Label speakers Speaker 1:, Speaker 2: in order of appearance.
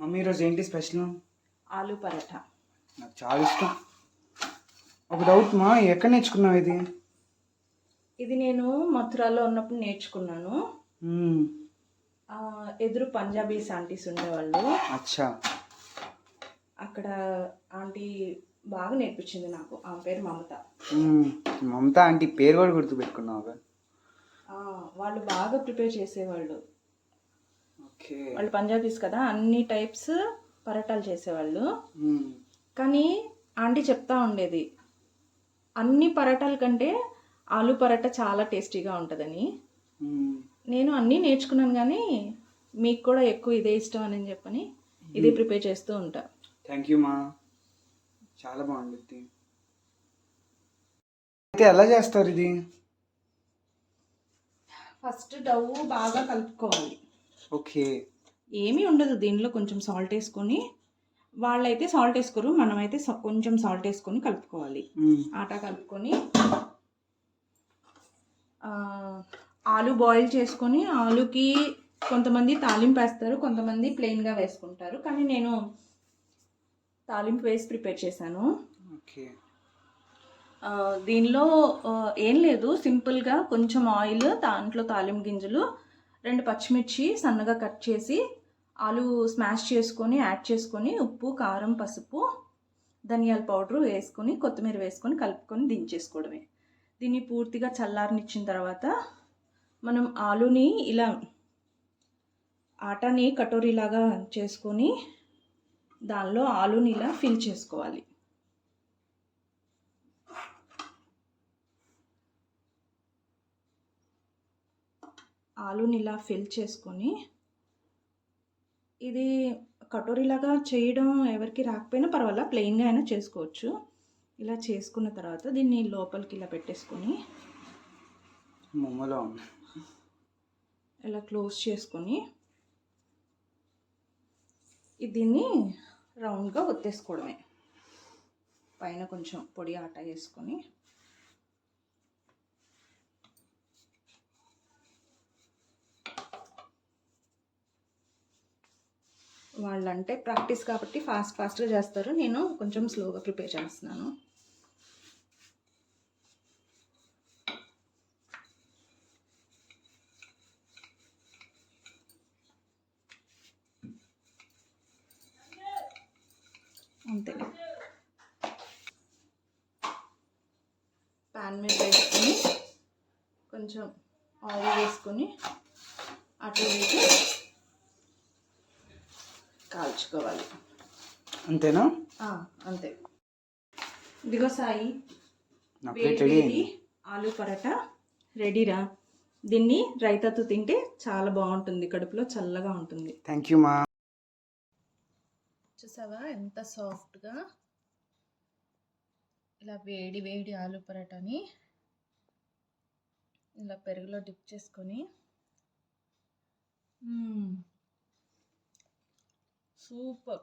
Speaker 1: Mummy ఈరోజు ఏంటి special?
Speaker 2: Aloo paratha.
Speaker 1: నాకు చాలా ఇష్టం. ఒక డౌట్ మా ఎక్కడ నేర్చుకున్నావు ఇది?
Speaker 2: ఇది నేను మథురాలో ఉన్నప్పుడు నేర్చుకున్నాను. ఆ, ఎదురు పంజాబీస్ ఆంటీస్ ఉండేవాళ్ళు.
Speaker 1: అచ్చా.
Speaker 2: అక్కడ ఆంటీ బాగా నేర్పించింది నాకు. ఆమె పేరు మమత.
Speaker 1: మ్మ్. మమతా ఆంటీ పేరు కూడా గుర్తుపెట్టుకున్నావు
Speaker 2: ఆ, వాళ్ళు బాగా ప్రిపేర్ చేసేవాళ్ళు. వాళ్ళు పంజాబీస్ కదా అన్ని టైప్స్ పరోటాలు చేసేవాళ్ళు. కానీ ఆంటీ చెప్తా ఉండేది అన్ని పరోటాల కంటే ఆలు పరోటా చాలా టేస్టీగా ఉంటుందని. నేను అన్నీ నేర్చుకున్నాను కానీ మీకు కూడా ఎక్కువ ఇదే ఇష్టం అని చెప్పని ఇదే ప్రిపేర్ చేస్తూ ఉంటా.
Speaker 1: థ్యాంక్ యూ మా. చాలా బాగుంటుంది అయితే ఎలా చేస్తారు ఇది?
Speaker 2: ఫస్ట్ డవ్ బాగా కలుపుకోవాలి.
Speaker 1: ఓకే.
Speaker 2: ఏమీ ఉండదు దీనిలో కొంచెం సాల్ట్ వేసుకొని వాళ్ళైతే సాల్ట్ వేసుకోరు మనమైతే కొంచెం సాల్ట్ వేసుకొని కలుపుకోవాలి. ఆటా కలుపుకొని ఆలు బాయిల్ చేసుకొని ఆలుకి కొంతమంది తాలింపు వేస్తారు కొంతమంది ప్లెయిన్గా వేసుకుంటారు. కానీ నేను తాలింపు వేసి ప్రిపేర్ చేశాను. దీనిలో ఏం లేదు. సింపుల్గా కొంచెం ఆయిల్ దాంట్లో తాలింపు గింజలు రెండు పచ్చిమిర్చి సన్నగా కట్ చేసి ఆలు స్మాష్ చేసుకొని యాడ్ చేసుకొని ఉప్పు కారం పసుపు ధనియాల పౌడరు వేసుకొని కొత్తిమీర వేసుకొని కలుపుకొని దించేసుకోవడమే. దీన్ని పూర్తిగా చల్లారనిచ్చిన తర్వాత మనం ఆలుని ఇలా ఆటాని కటోరీలాగా చేసుకొని దానిలో ఆలుని ఇలా ఫిల్ చేసుకోవాలి. ఆలుని ఇలా ఫిల్ చేసుకొని ఇది కటోరీలాగా చేయడం ఎవరికి రాకపోయినా పర్వాలా ప్లెయిన్గా అయినా చేసుకోవచ్చు. ఇలా చేసుకున్న తర్వాత దీన్ని లోపలికి ఇలా పెట్టేసుకొని ఇలా క్లోజ్ చేసుకొని దీన్ని రౌండ్గా ఒత్తేసుకోవడమే. పైన కొంచెం పొడి ఆట వేసుకొని వాళ్ళంటే ప్రాక్టీస్ కాబట్టి ఫాస్ట్ ఫాస్ట్గా చేస్తారు. నేను కొంచెం స్లోగా ప్రిపేర్ చేస్తున్నాను. అంతే. ప్యాన్ మీద వేసుకొని కొంచెం ఆయిల్ వేసుకొని అటు ఇటు కాల్చుకోవాలి.
Speaker 1: అంతేనా?
Speaker 2: ఆ, అంతే. ఇదిగో సాయి ఆలు పరోటా రెడీరా దీన్ని రైతాతో తింటే చాలా బాగుంటుంది కడుపులో చల్లగా ఉంటుంది.
Speaker 1: థ్యాంక్ యూ మా
Speaker 2: చూసావా? ఎంత సాఫ్ట్గా ఇలా వేడి వేడి ఆలు పరోటాని ఇలా పెరుగులో డిప్ చేసుకొని మ్మ్. సూపర్